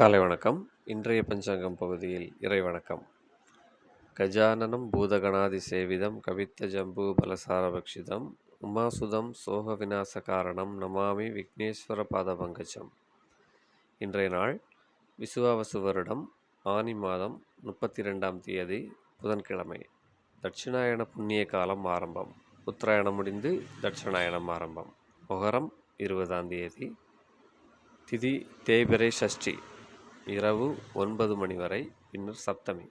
காலை வணக்கம். இன்றைய பஞ்சாங்கம் பகுதியில் இறை வணக்கம் கஜானனம் பூதகணாதி சேவிதம் கவித்த ஜம்பு பலசாரபக்ஷிதம் உமாசுதம் சோக விநாச காரணம் நமாமி விக்னேஸ்வர பாதபங்கஜம். இன்றைய நாள் விசுவாவசு வருடம் ஆனி மாதம் முப்பத்தி ரெண்டாம் தேதி புதன்கிழமை. தட்சிணாயன புண்ணிய காலம் ஆரம்பம். உத்தராயணம் முடிந்து தட்சிணாயனம் ஆரம்பம். மொகரம் இருபதாம் தேதி. திதி தேய்பிரை ஷஷ்டி. இரவு ஒன்பது மணி வரை பின்னர் சப்தமி.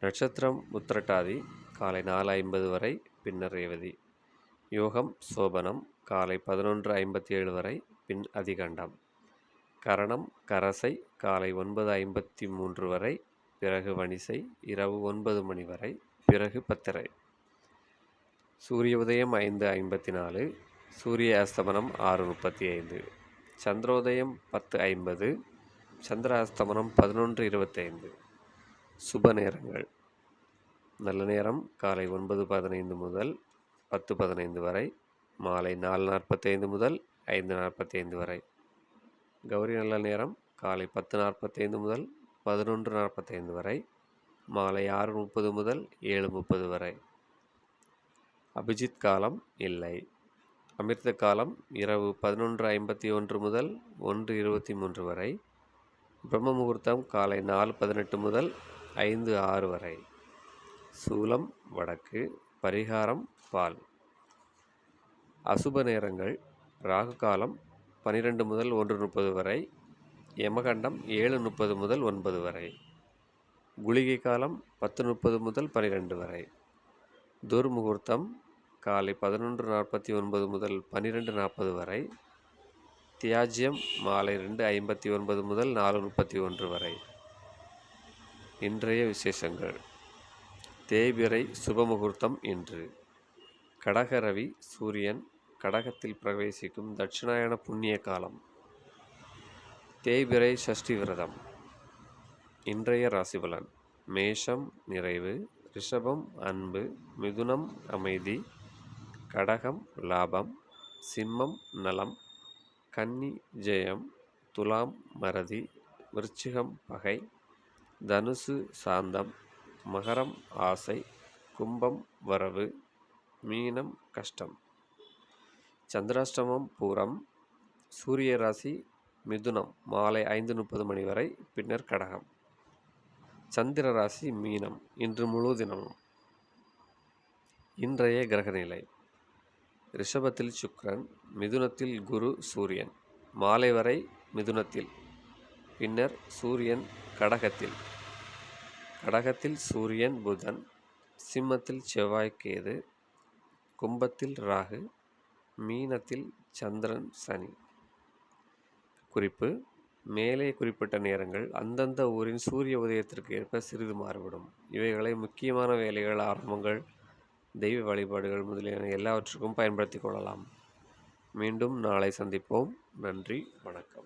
நட்சத்திரம் உத்திரட்டாதி காலை நாலு ஐம்பது வரை பின்னர் ரேவதி. யோகம் சோபனம் காலை பதினொன்று ஐம்பத்தி ஏழு வரை பின் அதிகண்டம். கரணம் கரசை காலை ஒன்பது ஐம்பத்தி மூன்று வரை பிறகு வணிசை இரவு ஒன்பது மணி வரை பிறகு பத்திரை. சூரிய உதயம் ஐந்து ஐம்பத்தி நாலு சூரிய அஸ்தமனம் ஆறு முப்பத்தி ஐந்து. சந்திரோதயம் பத்து ஐம்பது சந்திராஸ்தமனம் பதினொன்று இருபத்தைந்து. சுப நேரங்கள். நல்ல நேரம். காலை ஒன்பது பதினைந்து முதல் பத்து பதினைந்து வரை. மாலை நாலு நாற்பத்தைந்து முதல் ஐந்து நாற்பத்தைந்து வரை. கௌரி நல்ல நேரம். காலை பத்து நாற்பத்தைந்து முதல் பதினொன்று நாற்பத்தைந்து வரை. மாலை ஆறு முப்பது முதல் ஏழு முப்பது வரை. அபிஜித் காலம் இல்லை. அமிர்த காலம் இரவு பதினொன்று ஐம்பத்தி ஒன்று முதல் ஒன்று இருபத்தி மூன்று வரை. பிரம்ம முகூர்த்தம் காலை நாலு பதினெட்டு முதல் ஐந்து ஆறு வரை. சூலம் வடக்கு பரிகாரம் பால். அசுப நேரங்கள் ராகு காலம் பனிரெண்டு முதல் ஒன்று முப்பது வரை. யமகண்டம் ஏழு முப்பது முதல் ஒன்பது வரை. குளிகை காலம் பத்து முப்பது முதல் பனிரெண்டு வரை. துர்முகூர்த்தம் காலை பதினொன்று நாற்பத்தி ஒன்பது முதல் பன்னிரெண்டு நாற்பது வரை. தியாஜ்யம் மாலை ரெண்டு ஐம்பத்தி ஒன்பது முதல் நாலு முப்பத்தி ஒன்று வரை. இன்றைய விசேஷங்கள். தேய்பிறை சுபமுகூர்த்தம் இன்று. கடகரவி சூரியன் கடகத்தில் பிரவேசிக்கும் தட்சிணாயன புண்ணிய காலம். தேய்பிறை சஷ்டி விரதம். இன்றைய ராசிபலன். மேஷம் நிறைவு ரிஷபம் அன்பு மிதுனம் அமைதி கடகம் லாபம் சிம்மம் நலம் கன்னி ஜெயம் துலாம் மறதி விருச்சிகம் பகை தனுசு சாந்தம் மகரம் ஆசை கும்பம் வரவு மீனம் கஷ்டம். சந்திராஷ்டமம் பூரம் சூரிய ராசி மிதுனம் மாலை ஐந்து முப்பது மணி வரை பின்னர் கடகம். சந்திர ராசி மீனம் இன்று முழு தினமும். இன்றைய கிரகநிலை. ரிஷபத்தில் சுக்ரன் மிதுனத்தில் குரு சூரியன். மாலை வரை மிதுனத்தில். பின்னர் சூரியன் கடகத்தில். கடகத்தில் சூரியன் புதன் சிம்மத்தில் செவ்வாய்க்கேது கும்பத்தில் ராகு மீனத்தில் சந்திரன் சனி. குறிப்பு மேலே குறிப்பிட்ட நேரங்கள் அந்தந்த ஊரின் சூரிய உதயத்திற்கு ஏற்ப சிறிது மாறுபடும். இவைகளை முக்கியமான வேலைகள் ஆரம்பங்கள் தெய்வ வழிபாடுகள் முதலியன எல்லாவற்றுக்கும் பயன்படுத்தி கொள்ளலாம். மீண்டும் நாளை சந்திப்போம். நன்றி. வணக்கம்.